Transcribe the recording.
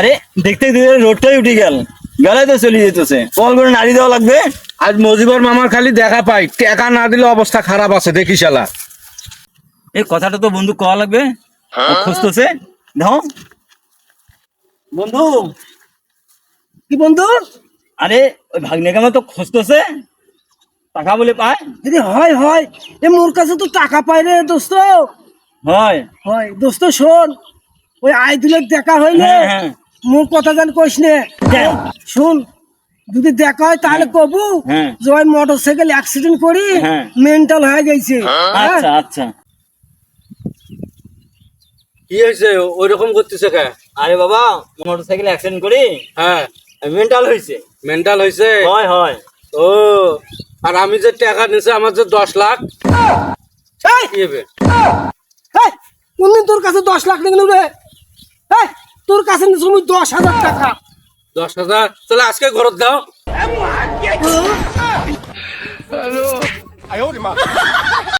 আরে দেখতে দেখতে রোডটাই উঠে গেল। গেলে তো চলে যেতেছে। কল করে নাড়ি দেওয়া লাগবে। আজ মজিবর মামার খালি দেখা পাই। টাকা না দিলে অবস্থা খারাপ আছে দেখি শালা। এই কথাটা তো বন্ধু কওয়া লাগবে। খুঁজতেছে। দেখো বন্ধু। কি বন্ধু? আরে ওই ভাগ্নে কামা তো খুঁজতেছে? টাকা বলে পায়? যদি হয় হয়। এ মোর কাছে তো টাকা পাই রে দোস্ত। হয়। হয়। দোস্ত শোন। ওই আই দুলের দেখা হইলে। হ্যাঁ, হ্যাঁ। কথা জান কইস নে। হ্যাঁ। শুন যদি দেখা হয় তাহলে কবু হ্যাঁ। যে ওই মোটর সাইকেল অ্যাক্সিডেন্ট করি হ্যাঁ। মেন্টাল হয়ে গেছে। হ্যাঁ? আচ্ছা। আচ্ছা কি হয়েছে? ওই রকম করতেছে কে? আরে বাবা মোটর সাইকেল অ্যাক্সিডেন্ট করি? হ্যাঁ। মেন্টাল হয়েছে? মেন্টাল হয়েছে। হয় হয়। ও আর আমি যে টাকা নিছে আমার যে দশ লাখ। এই, কি হবে কোনদিন তোর কাছে দশ লাখ নিয়ে রে এই, তোর কাছে তুমি দশ হাজার টাকা। দশ হাজার? তাহলে আজকে ঘরত দাও।